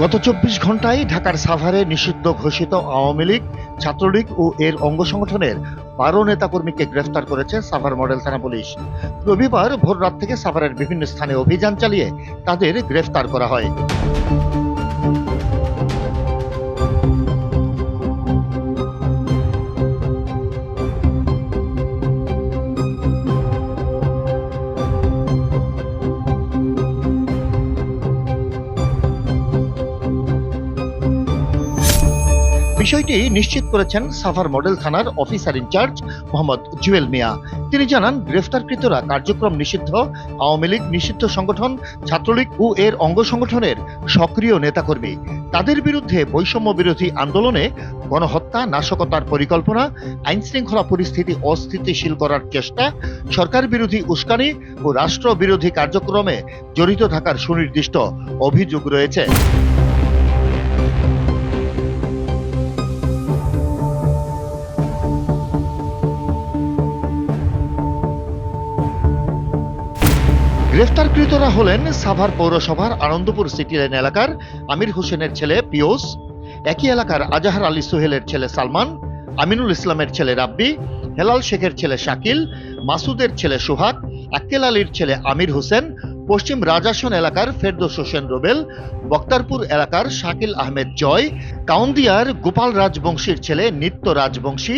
গত চব্বিশ ঘন্টায় ঢাকার সাভারে নিষিদ্ধ ঘোষিত আওয়ামী লীগ, ছাত্রলীগ ও এর অঙ্গ সংগঠনের বারো নেতাকর্মীকে গ্রেফতার করেছে সাভার মডেল থানা পুলিশ। রবিবার ভোর রাত থেকে সাভারের বিভিন্ন স্থানে অভিযান চালিয়ে তাদের গ্রেফতার করা হয়। বিষয়টি নিশ্চিত করেছেন সাভার মডেল থানার officer in charge Mohammad Jewel Mia. তিনি জানান, গ্রেফতারকৃতরা কার্যক্রম নিষিদ্ধ, আওয়ামী লীগ নিষিদ্ধ সংগঠন, ছাত্রলীগ ও এর অঙ্গ সংগঠনের সক্রিয় নেতাকর্মী। তাদের বিরুদ্ধে বৈষম্য বিরোধী আন্দোলনে গণহত্যা, নাশকতার পরিকল্পনা, আইন শৃঙ্খলা পরিস্থিতি অস্থিতিশীল করার চেষ্টা, সরকার বিরোধী উস্কানি ও রাষ্ট্র বিরোধী কার্যক্রমে জড়িত থাকার সুনির্দিষ্ট অভিযোগ রয়েছে। গ্রেফতারকৃতরা হলেন সাভার পৌরসভার আনন্দপুর সিটি লাইন এলাকার আমির হোসেনের ছেলে পিওস, একই এলাকার আজাহার আলী সোহেলের ছেলে সালমান, আমিনুল ইসলামের ছেলে রাব্বি, হেলাল শেখের ছেলে শাকিল, মাসুদের ছেলে সোহাগ, আক্কেল আলীর ছেলে আমির হোসেন পশ্চিম রাজাসন এলাকার ফেরদোস হোসেন রোবেল, বক্তারপুর এলাকার শাকিল আহমেদ জয়, কাউন্দিয়ার গোপাল রাজবংশীর ছেলে নিত্য রাজবংশী,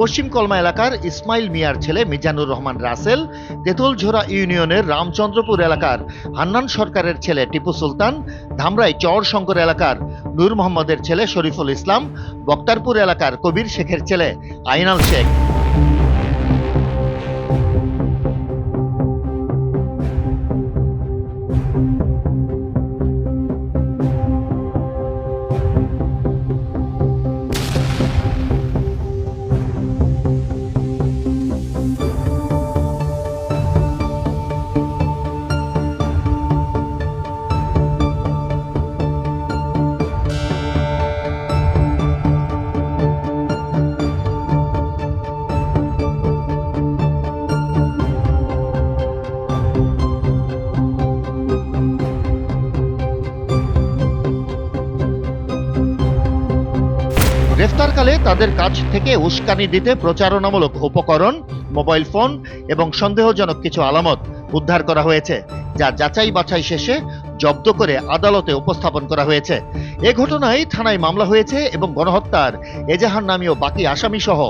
পশ্চিম কলমা এলাকার ইসমাইল মিয়ার ছেলে মিজানুর রহমান রাসেল তেঁতুলঝোড়া ইউনিয়নের রামচন্দ্রপুর এলাকার হান্নান সরকারের ছেলে টিপু সুলতান, ধামরাই চর শঙ্কর এলাকার নূর মোহাম্মদের ছেলে শরীফুল ইসলাম, বক্তারপুর এলাকার কবির শেখের ছেলে আইনাল শেখ। গ্রেফতারকালে তাদের কাছ থেকে উস্কানি দিতে প্রচারণামূলক উপকরণ, মোবাইল ফোন এবং সন্দেহজনক কিছু আলামত উদ্ধার করা হয়েছে, যা যাচাই বাছাই শেষে জব্দ করে আদালতে উপস্থাপন করা হয়েছে। এ ঘটনায় থানায় মামলা হয়েছে এবং গণহত্যার এজাহার নামীয় বাকি আসামি সহ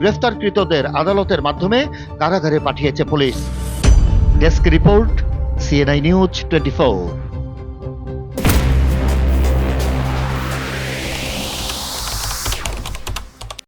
গ্রেফতারকৃতদের আদালতের মাধ্যমে কারাগারে পাঠিয়েছে police. Desk report CNI news twenty